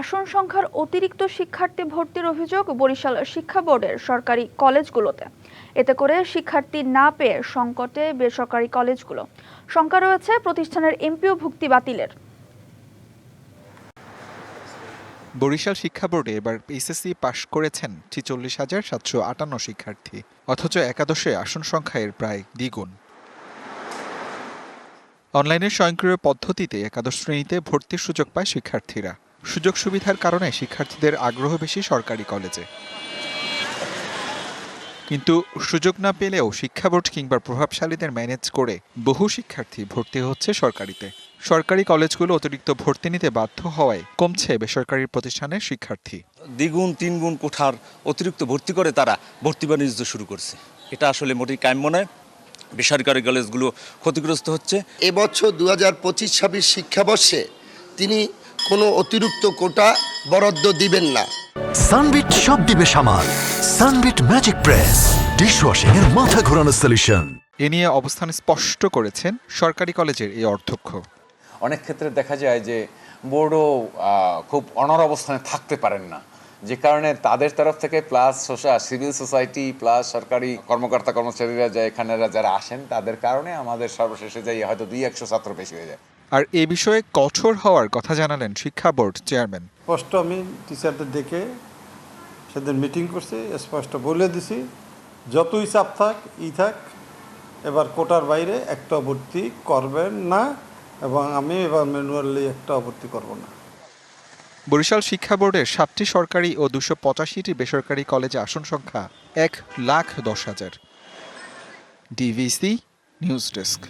আসন সংখ্যার অতিরিক্ত শিক্ষার্থী ভর্তির অভিযোগ বরিশাল শিক্ষা বোর্ডের সরকারি কলেজগুলোতে। এতে করে শিক্ষার্থী না পেয়ে সংকটে বেসরকারি কলেজগুলো। শঙ্কা রয়েছে প্রতিষ্ঠানের এমপিও ভুক্তি বাতিলের। বরিশাল শিক্ষা বোর্ডে এবার এইচএসসি পাশ করেছেন ছিচল্লিশ হাজার সাতশো আটান্ন শিক্ষার্থী, অথচ একাদশে আসন সংখ্যা এর প্রায় দ্বিগুণ। অনলাইনের স্বয়ংক্রিয় পদ্ধতিতে একাদশ শ্রেণীতে ভর্তির সুযোগ পায় শিক্ষার্থীরা। সুযোগ সুবিধার কারণে শিক্ষার্থীদের আগ্রহ বেশি সরকারি কলেজে। কিন্তু সুযোগ না পেলেও শিক্ষা বোর্ড কিংবা প্রভাবশালীদের ম্যানেজ করে বহু শিক্ষার্থী ভর্তি হচ্ছে সরকারিতে। সরকারি কলেজগুলো অতিরিক্ত ভর্তি নিতে বাধ্য হওয়ায় কমছে বেসরকারি প্রতিষ্ঠানের শিক্ষার্থী। দ্বিগুণ তিনগুণ কোঠার অতিরিক্ত ভর্তি করে তারা ভর্তি বাণিজ্য শুরু করছে। এটা আসলে মোটেই কাম্য নয়। বেসরকারি কলেজগুলো ক্ষতিগ্রস্ত হচ্ছে। এবছর দু হাজার পঁচিশ ছাব্বিশ শিক্ষাবর্ষে তিনি কোনো অতিরিক্ত কোটা বরাদ্দ দিবেন না। সানবিট সব দিবে সামাল। Sunbit magic press. ডিশওয়াশিং এর মাথা ঘোরানো সলিউশন এ নিয়ে অবস্থান স্পষ্ট করেছেন সরকারি কলেজের এই অধ্যক্ষ। অনেক ক্ষেত্রে দেখা যায় যে বোর্ডও খুব অনর অবস্থানে থাকতে পারেন না। যে কারণে তাদের তরফ থেকে plus social civil society plus সরকারি কর্মকর্তা কর্মচারীরা যা এখানেরা যারা আসেন তাদের কারণে আমাদের সর্বশেষে যাই হয়তো দুই একশো ছাত্র বেশি হয়ে যায়। আর এ বিষয়ে কঠোর হওয়ার কথা জানালেন শিক্ষা বোর্ড চেয়ারম্যান। স্পষ্ট আমি টিচারদের ডেকে সেদিন মিটিং করছি স্পষ্ট বলে দিছি যতই চাপ থাক ই থাক এবার কোটার বাইরে একটা ভর্তি করবেন না এবং আমি এবার ম্যানুয়ালি একটা ভর্তি করব না। বরিশাল শিক্ষা বোর্ডের সাতটি সরকারি ও দুশো পঁচাশিটি বেসরকারি কলেজে আসন সংখ্যা এক লাখ দশ হাজার। DVC news desk.